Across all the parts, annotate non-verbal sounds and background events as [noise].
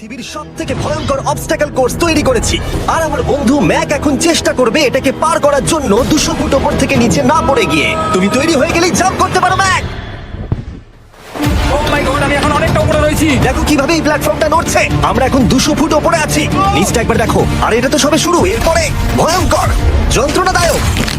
পৃথিবীর সব থেকে ভয়ঙ্কর অবস্টাকেল কোর্স তৈরি করেছি। আর আমার বন্ধু ম্যাক এখন চেষ্টা করবে এটাকে পার করার জন্য দুশো ফুট ওপর থেকে নিচে না পড়ে গিয়ে। তুমি তৈরি হয়ে গেলেই জাম্প করতে পারো ম্যাক! ও মাই গড আমি এখন অনেকটা উপরে রয়েছি। দেখো কীভাবে এই প্ল্যাটফর্মটা নড়ছে। আমরা এখন দুশো ফুট ওপরে আছি। নিচটা একবার দেখো। আর এটা তো সবে শুরু এরপরে ভয়ঙ্কর। যন্ত্রণাদায়ক।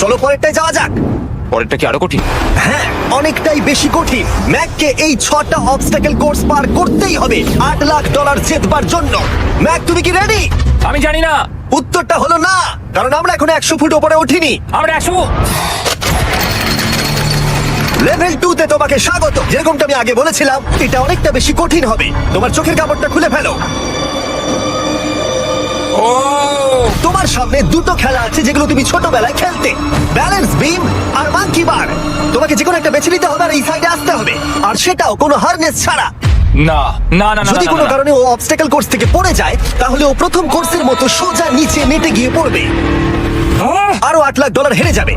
চলো পরেরটায় যাওয়া যাক। পরেরটা কি আরও কঠিন? হ্যাঁ অনেকটাই বেশি কঠিন। ম্যাককে এই ছটা অবস্টাকেল কোর্স পার করতেই হবে আট লাখ ডলার জেতবার জন্য। ম্যাক তুমি কি রেডি আমি জানি না। উত্তরটা হলো না কারণ আমরা এখন একশো ফুট উপরে উঠিনি। আমরা একশো লেভেল টু তে তোমাকে স্বাগত। যেরকমটা আমি আগে বলেছিলাম এটা অনেকটা বেশি কঠিন হবে। তোমার চোখের কাপড়টা খুলে ফেলো। ও তোমার সামনে দুটো খেলা আছে যেগুলো তুমি ছোটবেলায় খেলতে। ব্যালেন্স বিম আর মাঙ্কি বার তোমাকে যে কোনো একটা বেছে নিতে হবে আর এই সাইডে আসতে হবে। আর সেটাও কোনো হারনেস ছাড়া। না না না না যদি না, কোনো না, না। কারণে ও অবস্টাকেল কোর্স থেকে পড়ে যায় তাহলে ও প্রথম কোর্সের মতো সোজা নিচে নেটে গিয়ে পড়বে। আহ! আরও আট লাখ ডলার হেরে যাবে।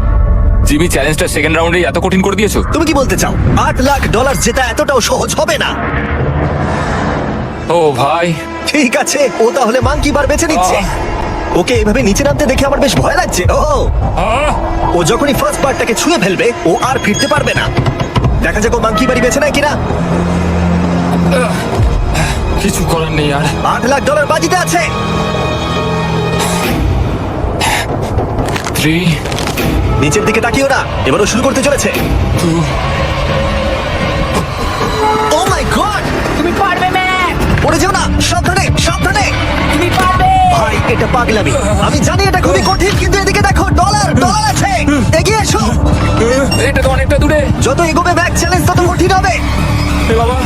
জিমি চ্যালেঞ্জটা সেকেন্ড রাউন্ডে এত কঠিন করে দিয়েছ? তুমি কি বলতে চাও? আট লাখ ডলার যেটা এতটাও সহজ হবে না। ও ভাই। ঠিক আছে ও তাহলে মাঙ্কি বার বেছে নিচ্ছে। ওকে এভাবে নিচে নামতে দেখে আমার বেশ ভয় লাগছে। ও ও। যখনই ফার্স্ট পার্টটাকে ছুঁয়ে ফেলবে ও আর ফিরতে পারবে না। দেখা যাক ও মাঙ্কি বাড়ি বেছে নেয় কিনা। কিছু করার নেই আর। আট লাখ ডলার বাজিতে আছে। থ্রি নিচের দিকে তাকিও না এবারও শুরু করতে চলেছে। ও মাই গড তুমি পারবে ম্যাক! পড়ে যেও না সাবধানে এটা পাগলামি। আমি জানি এটা খুবই কঠিন কিন্তু এদিকে দেখো ডলার ডলার আছে। এগিয়ে এসো। এটা তো অনেকটা দূরে। যত এগোবে ব্যাক চ্যালেঞ্জ তত কঠিন হবে। বাবা।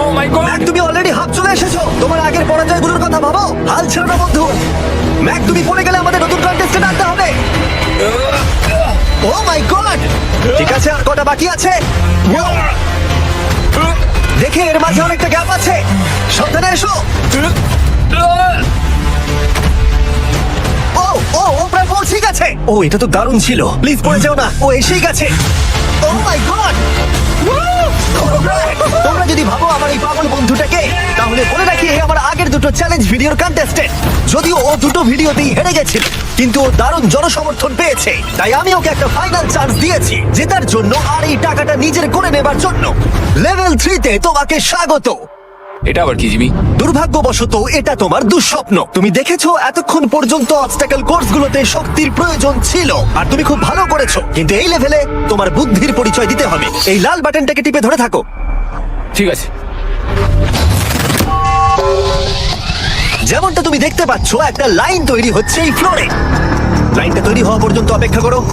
ও মাই গড তুমি অলরেডি হাফ চলে এসেছ। তোমার আগের পরাজয়গুলোর কথা ভাবো। হাল ছেড়ো না বন্ধু। ম্যাক তুমি পড়ে গেলে আমাদের নতুন কন্টেস্টে আনতে হবে। ও মাই গড ঠিক আছে আর কটা বাকি আছে? দেখে এর মাঝে অনেকটা গ্যাপ আছে। সাবধানে এসো। ও ও ও, প্রায় পৌঁছে গেছে। ও, এটা তো দারুণ ছিল। প্লিজ পড়ে যাও না। ও এসেই গেছে। ও মাই গড তোমরা যদি ভাবো আমার এই পাগল বন্ধুটাকে, তাহলে বলে রাখি আগের দুটো চ্যালেঞ্জ ভিডিওর কন্টেস্টেন্ট যদিও ও দুটো ভিডিওতেই হেরে গেছিল কিন্তু ও দারুণ জনসমর্থন পেয়েছে। তাই আমি ওকে একটা ফাইনাল চান্স দিয়েছি জেতার জন্য আর এই টাকাটা নিজের করে নেবার জন্য। লেভেল থ্রিতে তোমাকে স্বাগত। এটা আবার কি জিমি? দুর্ভাগ্যবশত এটা তোমার দুঃস্বপ্ন। তুমি দেখেছ এতক্ষণ পর্যন্ত অবস্টাকেল কোর্সগুলোতে শক্তির প্রয়োজন ছিল আর তুমি খুব ভালো করেছ। কিন্তু এই লেভেলে তোমার বুদ্ধির পরিচয় দিতে হবে। এই লাল বাটনটাকে টিপে ধরে থাকো। ঠিক আছে। যেমনটা তুমি দেখতে পাচ্ছ, একটা লাইন তৈরি হচ্ছে এই ফ্লোরে। লাইনটা তৈরি হওয়া পর্যন্ত অপেক্ষা করো।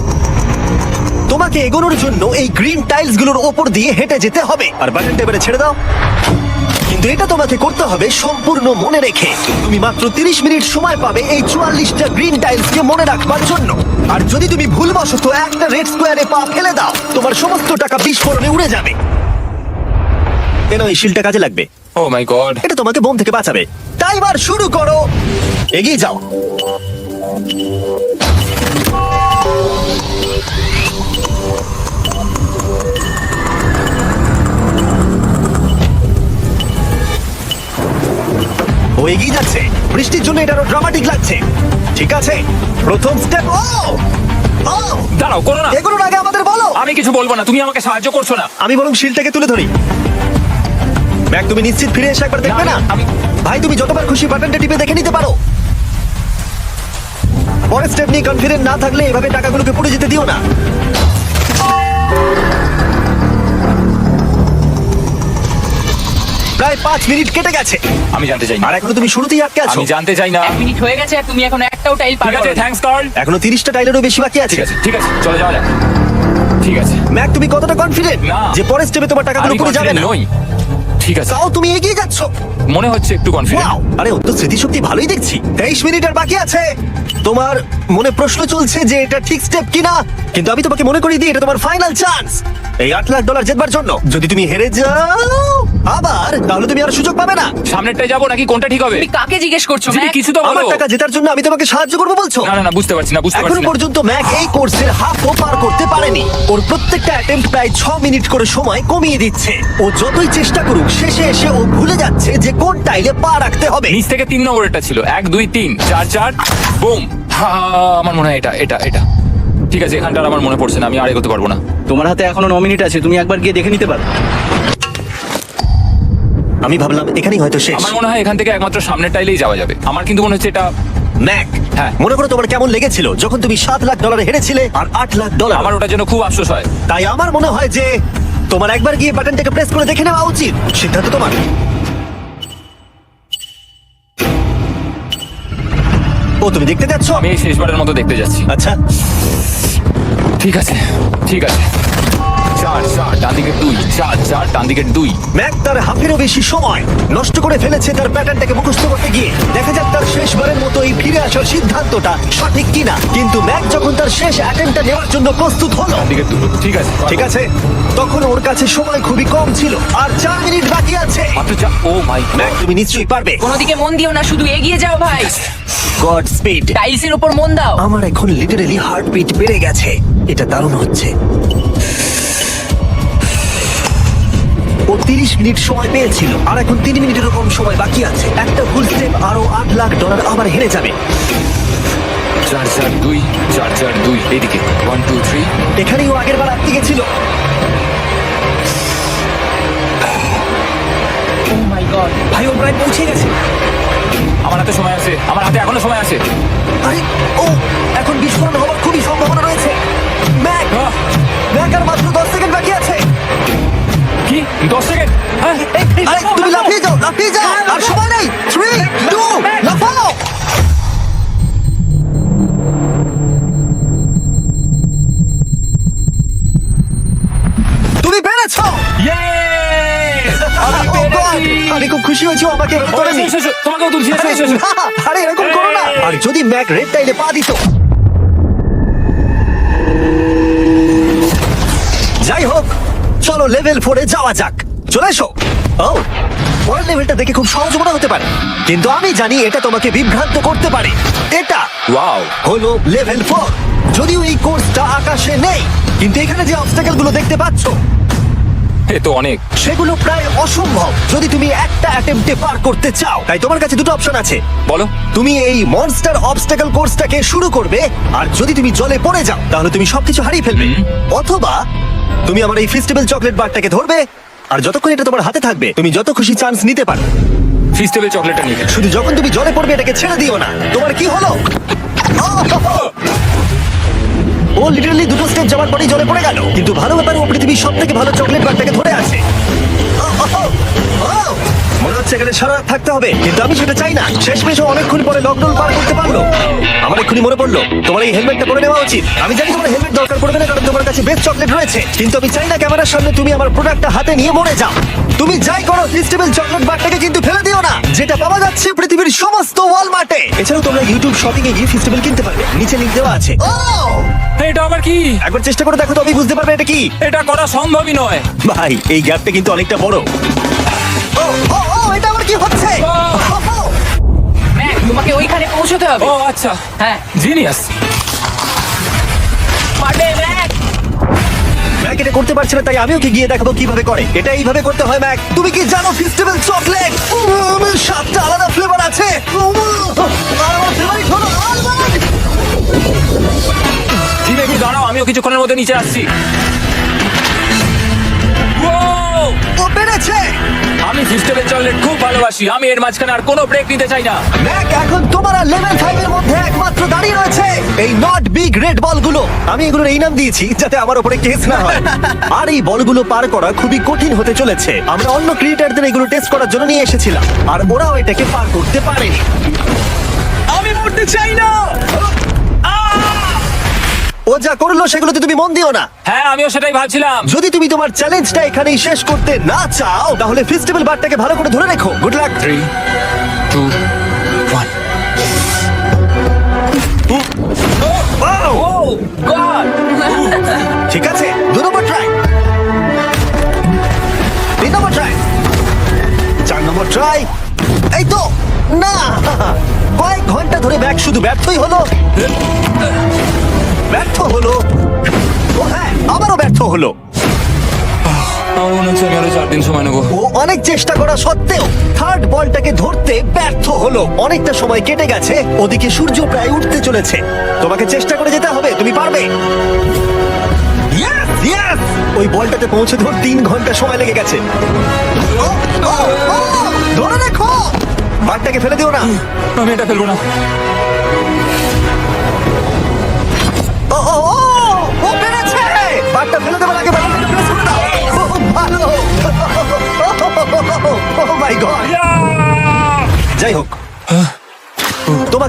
তোমাকে এগোনোর জন্য এই গ্রিন টাইলসগুলোর ওপর দিয়ে হেঁটে যেতে হবে। আর বাটনটা এবারে ছেড়ে দাও। কিন্তু এটা তোমাকে করতে হবে সম্পূর্ণ মনে রেখে। তুমি মাত্র 30 মিনিট সময় পাবে এই চুয়াল্লিশটা গ্রিন টাইলস কে মনে রাখবার জন্য। আর যদি তুমি ভুলবশত একটা রেড স্কোয়ারে পা ফেলে দাও, তোমার সমস্ত টাকা বিস্ফোরণে উড়ে যাবে। কেন এই শিলটা কাজে লাগবে? ও মাই গড এটা তোমাকে বোম থেকে বাঁচাবে। টাইমার শুরু করো। এগিয়ে যাও। ও এগিয়ে যাচ্ছে। বৃষ্টির জন্য এটা আরও ড্রামাটিক লাগছে। ঠিক আছে? প্রথম স্টেপ ও! ও! দাঁড়াও করো না। এগুলোর আগে আমাদের বলো। আমি কিছু বলব না তুমি আমাকে সাহায্য করছ না। আমি বরং শিলটাকে তুলে ধরি। ব্যাগ তুমি নিশ্চিত ফিরে এসে একবার দেখবে না ভাই তুমি যতবার খুশি বাটনটা টিপে দেখে নিতে পারো। পরের স্টেপ নিয়ে কনফিডেন্ট না থাকলে এভাবে টাকাগুলোকে পড়ে যেতে দিও না। প্রায় পাঁচ মিনিট কেটে গেছে। আমি জানতে চাই আর এখনও তুমি শুরুতেই আটকে আছো। আমি জানতে চাই না। এক মিনিট হয়ে গেছে আর তুমি এখন একটাও টাইল ঠিক পারবে আছে থ্যাঙ্কস কার্ল এখনও তিরিশটা টাইলেরও বেশি বাকি আছে। ঠিক আছে ঠিক আছে চলে যাওয়া যাক। ঠিক আছে। ম্যাক তুমি কতটা কনফিডেন্ট যে পরের স্টেপে তোমার টাকাগুলো পুরো যাবে না? নই। ঠিক আছে। তাও তুমি এগিয়ে যাচ্ছ? মনে হচ্ছে একটু কনফিডেন্ট ওয়াও! আরে তো স্মৃতিশক্তি ভালোই দেখছি। তেইশ মিনিট আর বাকি আছে। তোমার মনে প্রশ্ন চলছে যে এটা ঠিক স্টেপ কিনা? কিন্তু আমি তোমাকে মনে করিয়ে দিই এটা তোমার ফাইনাল চান্স এই আট লাখ ডলার জেতবার জন্য। যদি তুমি হেরে যাও আবার? তাহলে তুমি আর সুযোগ পাবে না। সামনেরটাই যাব নাকি কোনটা ঠিক হবে? তুমি কাকে জিজ্ঞেস করছ ম্যাক? কিছু তো আমার বলো। টাকা জেতার জন্য আমি তোমাকে সাহায্য করব বলছো? না না না বুঝতে পারছি না বুঝতে এখনও পারছি না। পর্যন্ত ম্যাক এই কোর্সের হাফও পার করতে পারেনি। ওর প্রত্যেকটা অ্যাটেম্প প্রায় ছ মিনিট করে সময় কমিয়ে দিচ্ছে। ও যতই চেষ্টা করুক শেষে এসে ও ভুলে যাচ্ছে যে কোন টাইলে পা রাখতে হবে। নিচ থেকে তিন নম্বরটা ছিল। এক দুই তিন চার চার বুম। আমার মনে হয় এটা এটা এটা। ঠিক আছে এখানটার আমার মনে পড়ছে না আমি আর এগোতে পারব না। তোমার হাতে এখনও ন মিনিট আছে তুমি একবার গিয়ে দেখে নিতে পারো। আমি ভাবলাম এখানেই হয়তো শেষ। আমার মনে হয় এখান থেকে একমাত্র সামনের টাইলেই যাওয়া যাবে। আমার কিন্তু মনে হচ্ছে এটা ম্যাক হ্যাঁ। মনে করো তোমার কেমন লেগেছিল? যখন তুমি সাত লাখ ডলার হেরেছিলে আর আট লাখ ডলার আমার ওটার জন্য খুব আফসোস হয়। তাই আমার মনে হয় যে তোমার একবার গিয়ে বাটনটাকে প্রেস করে দেখে নেওয়া উচিত। সিদ্ধান্ত তোমার। ও তুমি দেখতে যাচ্ছ? আমি এই শেষবারের মতো দেখতে যাচ্ছি। আচ্ছা। ঠিক আছে ঠিক আছে। চার ডান দিকের দুই চার চার ডান দিকের দুই। ম্যাক তার হাফেরও বেশি সময় নষ্ট করে ফেলেছে তার প্যাটার্নটাকে মুখস্থ করতে গিয়ে। দেখা যাক তার শেষবারের মতো এই ফিরে আসার সিদ্ধান্তটা সঠিক কিনা। কিন্তু ম্যাক যখন তার শেষ অ্যাটেম্পটা নেওয়ার জন্য প্রস্তুত হলো ডান দিকের দুটো ঠিক আছে। ঠিক আছে? তখন ওর কাছে সময় খুবই কম ছিল আর চার মিনিট বাকি আছে। মাত্র ও মাই ম্যাক তুমি নিশ্চয়ই পারবে। কোনো দিকে মন দিও না শুধু এগিয়ে যাও ভাই। Godspeed. টাইলসের উপর মন দাও। আমার এখন লিটারেলি হার্টবিট বেড়ে গেছে। এটা দারুণ হচ্ছে। ও তিরিশ মিনিট সময় পেয়েছিল। আর এখন তিন মিনিটেরও কম সময় বাকি আছে। একটা ভুল স্টেপ আরও আট লাখ ডলার আবার হেরে যাবে। চার চার দুই চার চার দুই এইদিকে ওয়ান টু থ্রি এখানেই ও আগের বার আটকে গেছিল। ও মাই গড ভাই ও প্রায় পৌঁছে গেছে। আমার হাতে সময় আছে। আমার হাতে এখনও সময় আছে। আরে ও এখন বিস্ফোরণ হওয়ার খুবই সম্ভাবনা রয়েছে। ম্যাক আমাকে এসো, এসো, তোমাকেও তুলছি এসো, এসো, এসো। না, আরে এরকম করো না। আর যদি ম্যাক রেড টাইলে পা দিত। যাই হোক চলো লেভেল ফোরে যাওয়া যাক। চলে এসো। ও পরের লেভেলটা দেখে খুব সহজ মনে হতে পারে। কিন্তু আমি জানি এটা তোমাকে বিভ্রান্ত করতে পারে। এটা Wow! হলো লেভেল ফোর যদিও এই কোর্সটা আকাশে নেই কিন্তু এখানে যে অবস্টাকেলগুলো দেখতে পাচ্ছ এ তো অনেক। সেগুলো প্রায় অসম্ভব যদি তুমি একটা অ্যাটেম্পটে পার করতে চাও। তাই তোমার কাছে দুটো অপশন আছে। বলো। তুমি এই মনস্টার অবস্টাকল কোর্সটাকে শুরু করবে আর যদি তুমি জলে পড়ে যাও তাহলে তুমি সবকিছু হারিয়ে ফেলবে। অথবা তুমি আমার এই ফেস্টিভ্যাল চকলেট বারটাকে ধরবে আর যতক্ষণ এটা তোমার হাতে থাকবে তুমি যত খুশি চান্স নিতে পারো। ফিস্টেবল চকলেটটা নিয়ে শুধু যখন তুমি জলে পড়বে এটাকে ছেড়ে দিও না। তোমার কি হলো! [laughs] ও লিটারালি দুটো স্টেপ যাওয়ার পরেই জলে পড়ে গেল কিন্তু ভালো ব্যাপার, ও পৃথিবীর সব থেকে ভালো চকলেট বারটাকে ধরে আছে! হচ্ছে সারা রাত থাকতে হবে। কিন্তু আমি সেটা চাই না। শেষ মেশ অনেকক্ষণ পরে লকডাউন পার করতে পারল। আমার এক্ষুনি মনে পড়ল তোমার এই হেলমেটটা পরে নেওয়া উচিত। আমি জানি তোমার হেলমেট দরকার পড়বে না কারণ তোমার কাছে বেস্ট চকলেট রয়েছে। কিন্তু আমি চাই না ক্যামেরার সামনে তুমি আমার প্রোডাক্টটা হাতে নিয়ে মরে যাও। তুমি যাই করো ফেস্টিভ্যাল চকলেট বারটাকে কিন্তু ফেলে দিও না। যেটা পাওয়া যাচ্ছে পৃথিবীর সমস্ত ওয়ালমার্টে। এছাড়াও তোমরা ইউটিউব শপিং এ গিয়ে ফেস্টিভ্যাল কিনতে পারবে। নিচে লিংক দেওয়া আছে। ও! এটা আবার কি? একবার চেষ্টা করে দেখো তো আমি বুঝতে পারবে এটা কি। এটা করা সম্ভবই নয়। ভাই এই গ্যাপটা কিন্তু অনেকটা বড়। ও ও কি হচ্ছে? তোমাকে ওইখানে পৌঁছতে হবে। ও আচ্ছা। হ্যাঁ। জিনিয়াস। ম্যাক ম্যাক এটা করতে পারছে না তাই আমি ওকে গিয়ে দেখাবো কীভাবে করে? এটা এইভাবে করতে হয় ম্যাক। তুমি কি জানো ফেস্টিভ্যাল চকলেট সাতটা আলাদা ফ্লেভার আছে। আর আমার ফেভারিট হলো আলমন্ড জিমে একটু দাঁড়াও আমিও কিছুক্ষণের মধ্যে নিচে আসছি! ও পেরেছে! আমি সিস্টেমের চকলেট খুব ভালোবাসি। আমি এর মাঝখানে আর কোনো ব্রেক নিতে চাই না। ম্যাক এখন তোমার লেভেল ফাইভ এর মধ্যে একমাত্র দাঁড়িয়ে রয়েছে। এই নট বিগ রেড বলগুলো আমি এগুলোর এই নাম দিয়েছি যাতে আমার উপরে কেস না হয়। আর এই বলগুলো পার করা খুবই কঠিন হতে চলেছে। আমরা অন্য ক্রিয়েটারদের এগুলো টেস্ট করার জন্য নিয়ে এসেছিলাম। আর ওরাও এটাকে পার করতে পারেনি। আমি মরতে চাই না! ও যা করল সেগুলোতে তুমি মন দিও না। হ্যাঁ আমিও সেটাই ভাবছিলাম। যদি তুমি তোমার চ্যালেঞ্জটা এখানেই শেষ করতে না চাও তাহলে ফেস্টিভ্যাল বারটাকে ভালো করে ধরে রেখো। Good luck three two one ও ঠিক আছে দু নম্বর ট্রাই তিন নম্বর ট্রাই চার নম্বর ট্রাই এই তো না! কয়েক ঘণ্টা ধরে ব্যাগ শুধু ব্যর্থই হলো। ব্যর্থ হলো। ও হ্যাঁ আবারও ব্যর্থ হলো। আমার মনে হচ্ছে আমি চার দিন সময় নেব। ও অনেক চেষ্টা করা সত্ত্বেও থার্ড বলটাকে ধরতে ব্যর্থ হলো। অনেকটা সময় কেটে গেছে ওদিকে সূর্য প্রায় উঠতে চলেছে। তোমাকে চেষ্টা করে যেতে হবে তুমি পারবে? Yes, yes! ওই বলটাতে পৌঁছে ধর তিন ঘণ্টা সময় লেগে গেছে। ও, ও, ও, ধরে রাখো! বারটাকে ফেলে দিও না। আমি এটা ফেলব না।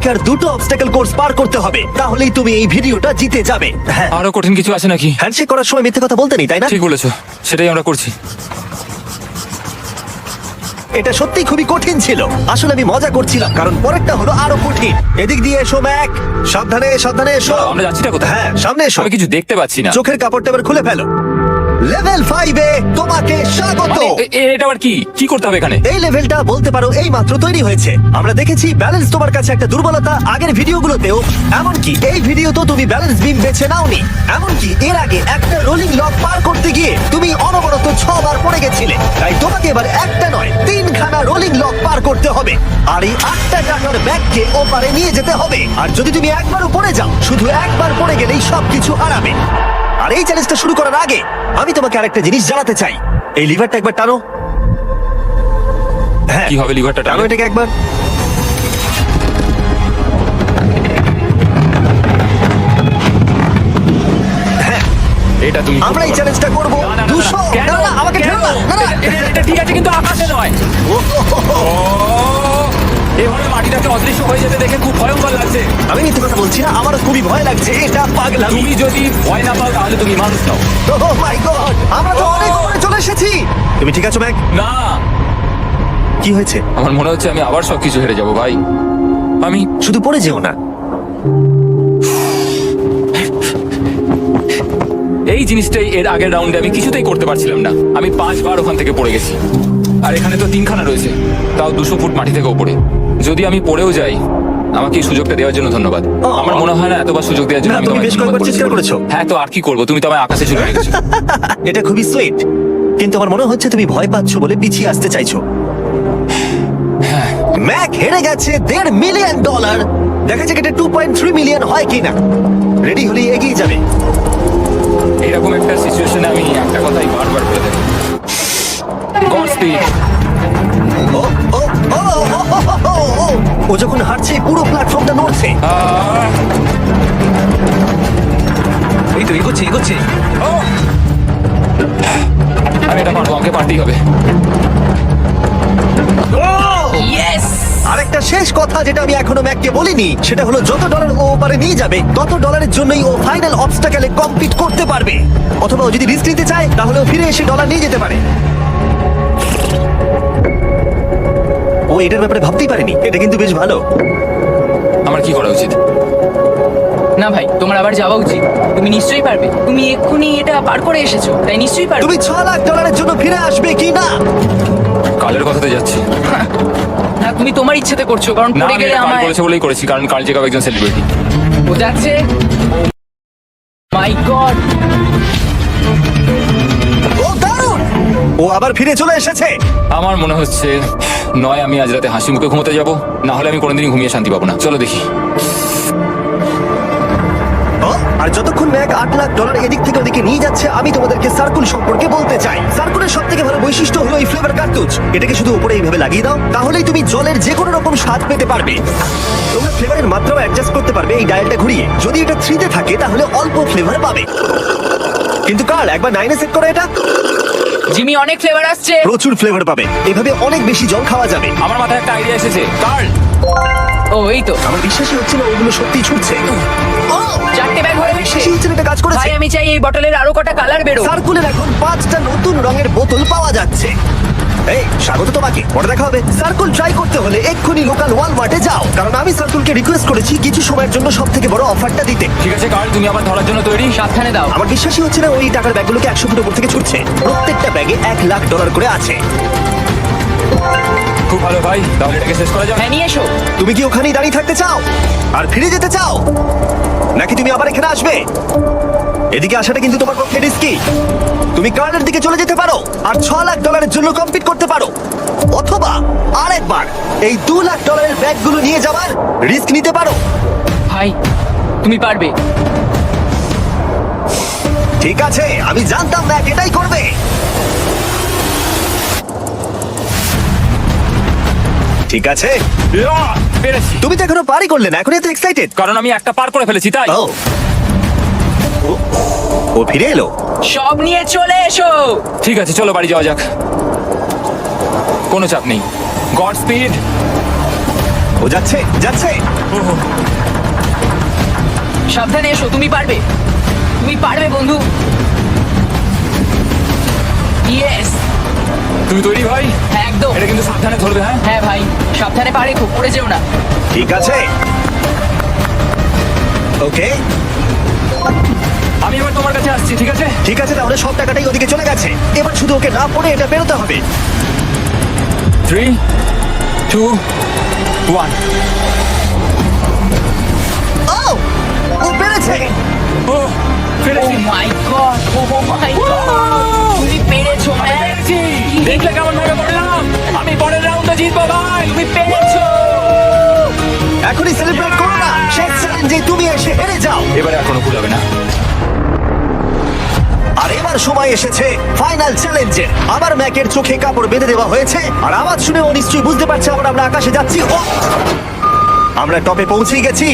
আর দুটো অবস্টাকেল কোর্স পার করতে হবে। তাহলেই তুমি এই ভিডিওটা জিতে যাবে। হ্যাঁ। আরও কঠিন কিছু আছে নাকি? হ্যান্ডশেক করার সময় মিথ্যে কথা বলতে নেই তাই না? ঠিক বলেছ। সেটাই আমরা করছি। এটা সত্যি খুবই কঠিন ছিল। আসলে আমি মজা করছিলাম কারণ পরেরটা হলো আরও কঠিন। এদিক দিয়ে এসো ম্যাক। সাবধানে সাবধানে এসো। আমরা যাচ্ছি না কোথায়? হ্যাঁ সামনে এসো। আমি কিছু দেখতে পাচ্ছি না। চোখের কাপড়টা এবার খুলে ফেলো। লেভেল ফাইভে তোমাকে স্বাগত। মানে, এ- এ- এটা আবার কি? কি করতে হবে এখানে? এই লেভেলটা বলতে পারো এই মাত্র তৈরি হয়েছে। আমরা দেখেছি ব্যালেন্স তোমার কাছে একটা দুর্বলতা আগের ভিডিওগুলোতেও এমনকি এই ভিডিওতেও তুমি ব্যালেন্স বিম বেছে নাওনি। এমনকি এর আগে একটা রোলিং লক পার করতে গিয়ে তুমি অনবরত ছবার পড়ে গেছিলে। তাই তোমাকে এবার একটা নয় তিনখানা রোলিং লক পার করতে হবে। আর এই আটটা টাকার ব্যাগকে ওপারে নিয়ে যেতে হবে। আর যদি তুমি একবারও পড়ে যাও শুধু একবার পড়ে গেলেই সবকিছু হারাবে। আর এই চ্যালেঞ্জটা শুরু করার আগে আমি তোমাকে আরেকটা জিনিস জানাতে চাই। এই লিভারটা একবার টানো। হ্যাঁ কি হবে লিভারটা টানো এটাকে একবার। এটা তুমি আমরা এই চ্যালেঞ্জটা করব। না, না, না, না, 200 না না আমাকে ঠেলো না না, না। এটা- এটা ঠিক আছে কিন্তু আকাশে নয়। এভাবে মাটিটাকে অদৃশ্য হয়ে যেতে দেখে খুব ভয়ঙ্কর লাগছে। আমি মিথ্যে কথা বলছি না আমার খুবই ভয় লাগছে এটা পাগলামি। তুমি যদি ভয় না পাও তাহলে তুমি মানুষ নাও। ও মাই গড আমরা তো অনেক উপরে চলে এসেছি। তুমি ঠিক আছো ম্যাক না। কি হয়েছে? আমার মনে হচ্ছে আমি আবার সবকিছু হেরে যাব ভাই। আমি শুধু পড়ে যেও না। এই জিনিসটাই এর আগের রাউন্ডে আমি কিছুতেই করতে পারছিলাম না। আমি পাঁচবার ওখান থেকে পড়ে গেছি। আর এখানে তো তিনখানা রয়েছে। তাও দুশো ফুট মাটি থেকে ওপরে। যদি আমি পড়েও যাই আমাকে এই সুযোগটা দেওয়ার জন্য ধন্যবাদ আমার মনে হয় না এতবার সুযোগ দেওয়ার জন্য না, আমি তুমি তোমায় বেশ ধন্যবাদ কয়েকবার বলেছি। চিৎকার করেছ। হ্যাঁ তো আর কি করব তুমি তো আমার আকাশে চলে রেখেছো এটা খুবই সুইট কিন্তু আমার মনে হচ্ছে তুমি ভয় পাচ্ছ বলে পিছিয়ে আসতে চাইছো ম্যাক হেরে গেছে দেড় মিলিয়ন ডলার দেখা যাক এটা টু পয়েন্ট থ্রি মিলিয়ন হয় কিনা রেডি হলে এগিয়ে যাবে এরকম একটা সিচুয়েশনে আমি একটা কথাই বারবার বলে দেবো গড স্পিড ও ও ও ও, ও, ও, ও, ও। ও যখন হাঁটছে পুরো প্ল্যাটফর্মটা নড়ছে। এই তো এগোচ্ছে এগোচ্ছে। আমি এটা পারব আমাকে পারতেই হবে। ইয়েস আরেকটা শেষ কথা যেটা আমি এখনও ম্যাককে বলিনি সেটা হলো যত ডলার ও ওপারে নিয়ে যাবে তত ডলারের জন্যই ও ফাইনাল অবস্টাকেলে কমপ্লিট করতে পারবে। অথবা ও যদি রিস্ক নিতে চায় তাহলে ও ফিরে এসে ডলার নিয়ে যেতে পারে। এটার ব্যাপারে ভাবতেই পারেনি। এটা কিন্তু বেশ ভালো। আমার কি করা উচিত? না ভাই তোমার আবার যাওয়া উচিত। তুমি নিশ্চয়ই পারবে। তুমি এক্ষুনি এটা পার করে এসেছ তাই নিশ্চয়ই পারবে। তুমি ছ লাখ ডলারের জন্য ফিরে আসবে কি না? কালের কথাতে যাচ্ছি। [laughs] না তুমি তোমার ইচ্ছেতে করছ কারণ পড়ে গেলে আমার করেছে বলেই করেছি কারণ কাল জেকাব একজন সেলিব্রিটি বোঝাচ্ছে মাই গড ও আবার ফিরে চলে এসেছে। আমার মনে হচ্ছে নয় আমি আজ রাতে হাসি মুখে ঘুমোতে যাব। না হলে আমি কোনোদিনই ঘুমিয়ে শান্তি পাবো না। চলো দেখি। ও আর যতক্ষণ ম্যাক আট লাখ ডলার এদিক থেকে ওদিকে নিয়ে যাচ্ছে আমি তোমাদেরকে সার্কুল সম্পর্কে বলতে চাই। সার্কুলের সব থেকে ভালো বৈশিষ্ট্য হলো এই ফ্লেভার কার্তুজ এটাকে শুধু উপরে এইভাবে লাগিয়ে দাও তাহলেই তুমি জলের যে কোনো রকম স্বাদ পেতে পারবে। তোমরা ফ্লেভারের মাত্রাও অ্যাডজাস্ট করতে পারবে এই ডায়ালটা ঘুরিয়ে। যদি এটা থ্রিতে থাকে তাহলে অল্প ফ্লেভার পাবে। কিন্তু কাল একবার নাইনে সেট করো এটা। জিমি অনেক ফ্লেভার আসছে। প্রচুর ফ্লেভার পাবে। এভাবে অনেক বেশি জল খাওয়া যাবে। আমার মাথায় একটা আইডিয়া এসেছে। কার্ল ও এই তো। আমার বিশ্বাসই হচ্ছে না ওগুলো সত্যি ছুটছে। ও চারটে ব্যাগ হয়ে গেছে সেই এটা কাজ করেছে। ভাই আমি চাই এই বটলের আরও কটা কালার বেরো। সার্কুলের এখন পাঁচটা নতুন রঙের বোতল পাওয়া যাচ্ছে। এই স্বাগত তোমাকে। পরে দেখা হবে। সার্কুল ট্রাই করতে হলে এক্ষুনি লোকাল ওয়ালমার্টে যাও। কারণ আমি সার্কুলকে রিকোয়েস্ট করেছি কিছু সময়ের জন্য সব থেকে বড় অফারটা দিতে। ঠিক আছে কার্ল তুমি আবার ধরার জন্য তৈরি। সাবধানে দাও। আমার বিশ্বাসই হচ্ছে না ওই টাকার ব্যাগগুলোকে একশো ফুট উপর থেকে ছুটছে। প্রত্যেকটা ব্যাগে এক লাখ ডলার করে আছে। খুব ভালো ভাই তাহলে এটাকে শেষ করা যাক। হ্যাঁ নিয়ে এসো। তুমি কি ওখানেই দাঁড়িয়ে থাকতে চাও? আর ফিরে যেতে চাও? নাকি তুমি আবার এখানে আসবে? এদিকে আসাটা কিন্তু তোমার পক্ষে রিস্কি তুমি কার্ডের দিকে চলে যেতে পারো আর ছ লাখ ডলারের জন্য কম্পিট করতে পারো। অথবা আরেকবার এই দু লাখ ডলারের ব্যাগগুলো নিয়ে যাওয়ার রিস্ক নিতে পারো। ভাই তুমি পারবে। ঠিক আছে আমি জানতাম ম্যাক এটাই করবে। ঠিক আছে! পেরেছি। তুমি তো এখনও পারি করলে না এখন এত এক্সাইটেড কারণ আমি একটা পার করে ফেলেছি তাই? ও ফিরে এলো। সব নিয়ে চলে এসো। ঠিক আছে চলো বাড়ি যাওয়া যাক। কোনো চাপ নেই। God speed. ও যাচ্ছে যাচ্ছে। সাবধানে এসো তুমি পারবে। তুমি পারবে বন্ধু। ইয়েস তুমি তৈরি ভাই? একদম। এটা কিন্তু সাবধানে ধরবে হ্যাঁ? হ্যাঁ ভাই। সাবধানে পারে খুব পড়ে যেও না। ঠিক আছে। ওকে। আমি এবার তোমার কাছে আসছি ঠিক আছে? ঠিক আছে তাহলে সব টাকাটাই ওদিকে চলে গেছে। এবার শুধু ওকে না পড়ে এটা বেরোতে হবে। থ্রি টু ওয়ান ও ও পেরেছে। ও ও my god O my god তুমি পেরেছ ম্যান পেরেছি। দেখলে কেমন ভাবে পড়লাম? আমি পরের রাউন্ডে জিতবো ভাই। তুমি পেরেছ। এখনই সেলিব্রেট করো না। শেষ চ্যালেঞ্জে তুমি এসে হেরে যাও। এবারে আর কোনো ভুল হবে না। আর এবার সময় এসেছে ফাইনাল চ্যালেঞ্জের আবার ম্যাকের চোখে কাপড় বেঁধে দেওয়া হয়েছে, আর আওয়াজ শুনে ও নিশ্চয়ই বুঝতে পারছে আবার আমরা আকাশে যাচ্ছি। ও! আমরা টপে পৌঁছেই গেছি।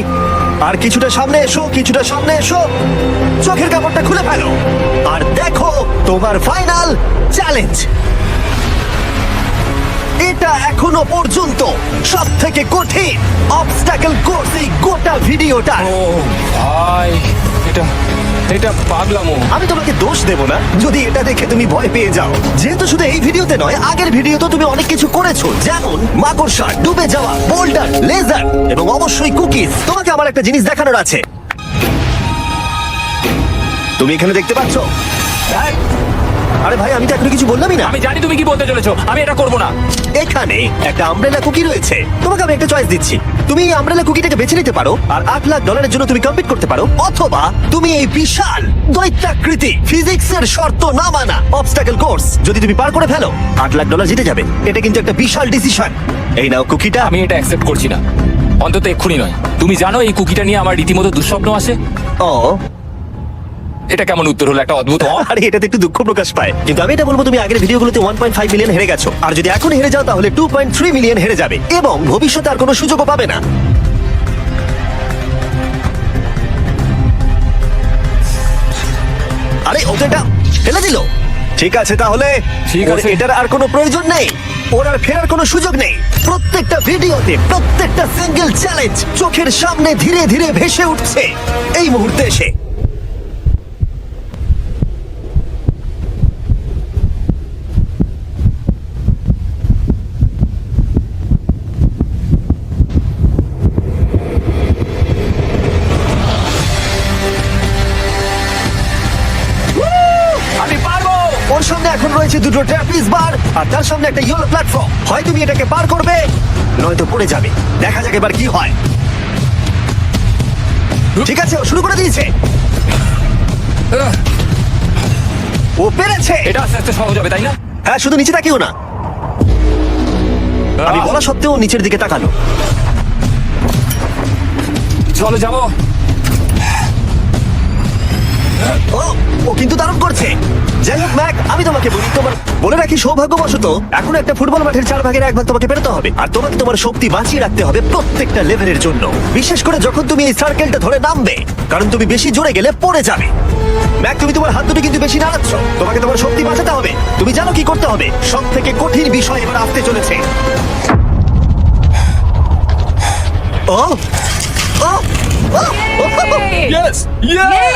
আর কিছুটা সামনে এসো, কিছুটা সামনে এসো। চোখের কাপড়টা খুলে ফেলো। আর দেখো তোমার ফাইনাল চ্যালেঞ্জ এটা এখনও পর্যন্ত সব থেকে কঠিন অবস্টাকেল কোর্স এই গোটা ভিডিওটা ও, ভাই, এটা এটা পাগলামো। আমি তোমাকে দোষ দেব না। যদি এটা দেখে তুমি ভয় পেয়ে যাও। যেহেতু শুধু এই ভিডিওতে নয় আগের ভিডিওতে তুমি অনেক কিছু করেছ। যেমন মাকড়সা ডুবে যাওয়া বোল্ডার লেজার এবং অবশ্যই কুকিজ। তোমাকে আমার একটা জিনিস দেখানোর আছে। তুমি এখানে দেখতে পাচ্ছ? আরে ভাই আমি তো এখনও কিছু বললামই না। আমি জানি তুমি কি বলতে চলেছো। আমি এটা করব না। এখানে একটা আমব্রেলা কুকি রয়েছে। তোমাকে আমি একটা চয়েস দিচ্ছি। তুমি এই আমব্রেলা কুকিটাকে বেছে নিতে পারো আর আট লাখ ডলারের জন্য তুমি কম্পিট করতে পারো অথবা তুমি এই বিশাল দৈত্যাকৃতি ফিজিক্সের শর্ত না মানা অবস্টাকেল কোর্স যদি তুমি পার করে ফেলো আট লাখ ডলার জিতে যাবে। এটা কিন্তু একটা বিশাল ডিসিশন এই নাও কুকিটা আমি এটা অ্যাকসেপ্ট করছি না। অন্তত এক্ষুনি নয়। তুমি জানো এই কুকিটা নিয়ে আমার রীতিমতো দুঃস্বপ্ন আছে? ও এটা কেমন উত্তর হলো? একটা অদ্ভুত অ। আরে এটাতে একটু দুঃখ প্রকাশ পায়। কিন্তু আমি এটা বলব তুমি আগের ভিডিওগুলোতে ওয়ান পয়েন্ট ফাইভ মিলিয়ন হেরে গেছো। আর যদি এখন হেরে যাও তাহলে টু পয়েন্ট থ্রি মিলিয়ন হেরে যাবে। এবং ভবিষ্যতে আর কোনো সুযোগও পাবে না। আরে ও তো এটা ফেলে দিল? ঠিক আছে তাহলে ঠিক ওর আছে। এটার আর কোনো প্রয়োজন নেই। ওর আর ফেরার কোনো সুযোগ নেই। প্রত্যেকটা ভিডিওতে প্রত্যেকটা সিঙ্গেল চ্যালেঞ্জ চোখের সামনে ধীরে ধীরে ভেসে উঠছে। এই মুহূর্তে এসে আর তার সামনে একটা ইয়েলো প্ল্যাটফর্ম হয় তুমি এটাকে পার করবে নয়তো পড়ে যাবে। দেখা যাক এবার কি হয়। ঠিক আছে ও শুরু করে দিয়েছে। ও পেরেছে। এটা আস্তে আস্তে সহজ হবে তাই না? হ্যাঁ শুধু নিচে তাকিও না। আমি বলা সত্ত্বেও নিচের দিকে তাকালো। চলো যাব। ও ও কিন্তু দারুণ করছে। যাই হোক ম্যাক আমি তোমাকে বলি তোমার বলে রাখি সৌভাগ্যবশত এখন একটা ফুটবল মাঠের চার ভাগের এক ভাগ তোমাকে পেরোতে হবে। আর তোমাকে তোমার শক্তি বাঁচিয়ে রাখতে হবে প্রত্যেকটা লেভেলের জন্য। বিশেষ করে যখন তুমি এই সার্কেলটা ধরে নামবে কারণ তুমি বেশি জোরে গেলে পড়ে যাবে। ম্যাক তুমি তোমার হাত দুটো কিন্তু বেশি নাড়াচ্ছ। তোমাকে তোমার শক্তি বাঁচাতে হবে। তুমি জানো কি করতে হবে। সব থেকে কঠিন বিষয় এবার আসতে চলেছে। ও ও ও, ও, ইয়েস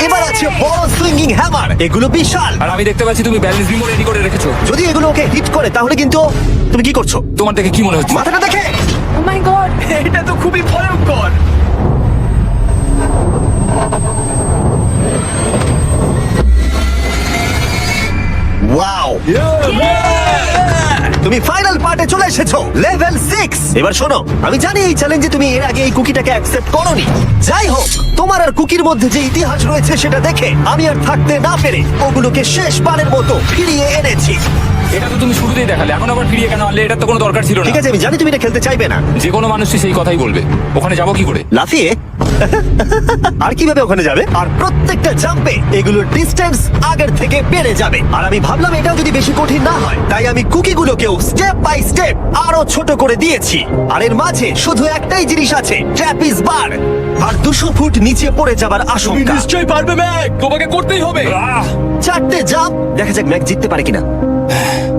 এবার আছে বড় সুইঙ্গিং হ্যামার এগুলো বিশাল। আর আমি দেখতে পাচ্ছি তুমি ব্যালেন্স বিমো রেডি করে রেখেছো। যদি এগুলো ওকে হিট করে তাহলে কিন্তু তুমি কি করছ? তোমার দেখে কি মনে হচ্ছে? মাথাটা দেখে। ও মাই গড এটা তো খুবই ভয়ঙ্কর। ওয়াও তুমি ফাইনাল পার্টে চলে এসেছ লেভেল সিক্স এবার শোনো আমি জানি এই চ্যালেঞ্জে তুমি এর আগে এই কুকিটাকে অ্যাকসেপ্ট করোনি। যাই হোক তোমার আর কুকির মধ্যে যে ইতিহাস রয়েছে সেটা দেখে আমি আর থাকতে না পেরে ওগুলোকে শেষবারের মতো ফিরিয়ে এনেছি। এটা তো তুমি শুরুতেই দেখালে এখন আবার ফিরিয়ে কেন আনলে এটা তো কোনো দরকার ছিল না। ঠিক আছে আমি জানি তুমি এটা খেলতে চাইবে না। যে কোনো মানুষই সেই কথাই বলবে। ওখানে যাব কি করে? লাফিয়ে? [laughs] আর কীভাবে ওখানে যাবে? আর প্রত্যেকটা জাম্পে এগুলোর ডিস্টেন্স আগের থেকে বেড়ে যাবে। আর আমি ভাবলাম এটাও যদি বেশি কঠিন না হয় তাই আমি কুকিগুলোকেও স্টেপ বাই স্টেপ আরও ছোট করে দিয়েছি। আর এর মাঝে শুধু একটাই জিনিস আছে ট্র্যাপিস বার আর দুশো ফুট নিচে পড়ে যাবার আশঙ্কা। নিশ্চয়ই পারবে ম্যাক তোমাকে করতেই হবে। চারটে জাম্প দেখা যাক ম্যাক জিততে পারে কিনা। [sighs]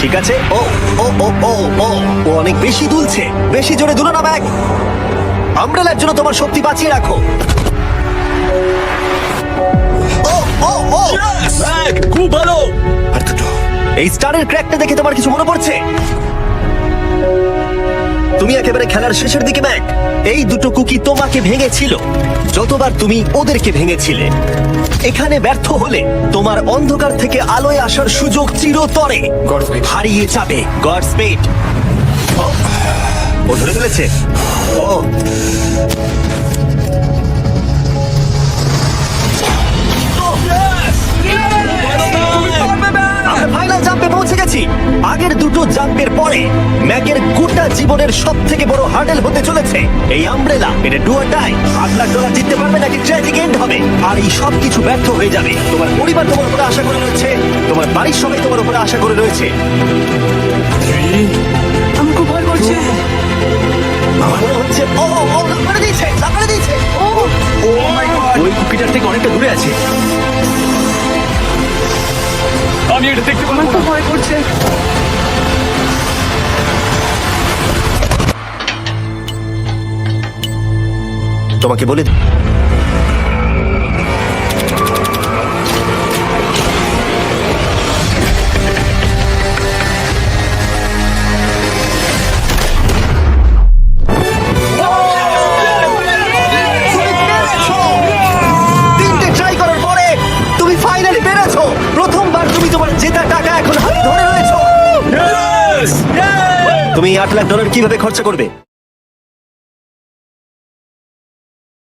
ঠিক আছে? ও ও ও ও ও ও অনেক বেশি দুলছে। বেশি জোরে দুলো না ব্যাগ। আমব্রেলার জন্য তোমার শক্তি বাঁচিয়ে রাখো। ও ও ও। খুব ভালো। এই স্টারের ক্র্যাকটা দেখে তোমার কিছু মনে পড়ছে? তুমি একেবারে খেলার শেষের দিকে ব্যাগ। এই দুটো কুকি তোমাকে ভেঙেছিল। যতবার তুমি ওদেরকে ভেঙেছিলে। এখানে ব্যর্থ হলে তোমার অন্ধকার থেকে আলোয় আসার সুযোগ চিরতরে। Godspeed. হারিয়ে যাবে। গড স্পিড ও ধরে ফেলেছে? ও ফাইনাল জাম্পে পৌঁছে গেছি আগের দুটো জাম্পের পরে ম্যাকের গোটা জীবনের সব থেকে বড় হার্ডেল হতে চলেছে এই আমব্রেলা এটা ডুয়ার ডাই আট লাখ ডলার জিততে পারবে নাকি ট্র্যাজিক এন্ড হবে আর এই সব কিছু ব্যর্থ হয়ে যাবে তোমার পরিবার তোমার উপরে আশা করে রয়েছে তোমার বাড়ির সবাই তোমার উপরে আশা করে রয়েছে আমি খুব ভয় করছে আমার মনে হচ্ছে ও ও, ও করে দিয়েছে লাফ করে দিয়েছে ও ও মাই গড ওই কুকিটার থেকে অনেকটা দূরে আছে আমি এটা দেখতে পারব খুব ভয় করছে তোমাকে বলে দিই। তুমি আট লাখ ডলার কীভাবে খরচা করবে?